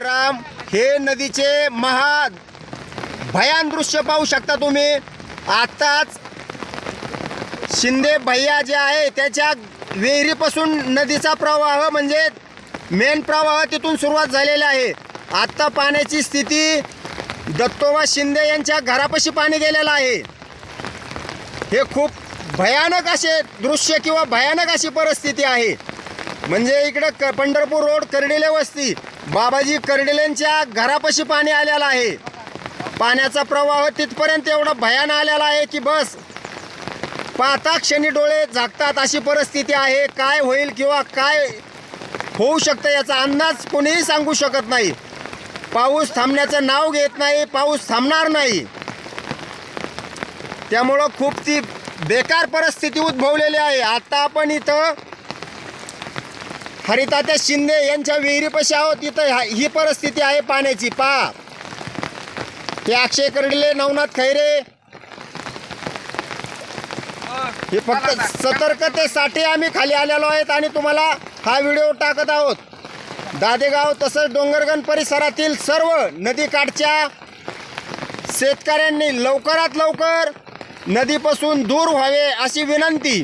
राम हे नदीचे महा भयान दृश्य पाहू शकता तुम्ही. आत्ताच शिंदे भैया जे आहे त्याच्या विहिरीपासून नदीचा प्रवाह म्हणजे मेन प्रवाह तिथून सुरुवात झालेला आहे. आत्ता पाण्याची स्थिती दत्तोबा शिंदे यांच्या घरापाशी पाणी गेलेलं आहे. हे खूप भयानक असे दृश्य किंवा भयानक अशी परिस्थिती आहे. म्हणजे इकडं क पंढरपूर रोड कर्डिले वस्ती. बाबाजी कर्डेल्यांच्या घरापाशी पाणी आलेलं आहे. पाण्याचा प्रवाह तिथपर्यंत एवढा भयान आलेला आहे की बस. पाहता क्षणी डोळे झाकतात अशी परिस्थिती आहे. काय होईल किंवा काय होऊ शकतं याचा अंदाज कोणीही सांगू शकत नाही. पाऊस थांबण्याचं नाव घेत नाही पाऊस थांबणार नाही. त्यामुळं खूप ती बेकार परिस्थिती उद्भवलेली आहे. आता आपण इथं हरितात्या शिंदे यांच्या विहिरीपाशी आहोत. इथं ही परिस्थिती आहे पाण्याची. पा. हे अक्षय कर्डिले नवनाथ खैरे. हे फक्त सतर्कतेसाठी आम्ही खाली आलेलो आहेत आणि तुम्हाला हा व्हिडिओ टाकत आहोत. दादेगाव तसंच डोंगरगण परिसरातील सर्व नदीकाठच्या शेतकऱ्यांनी लवकरात लवकर नदीपासून दूर व्हावे अशी विनंती.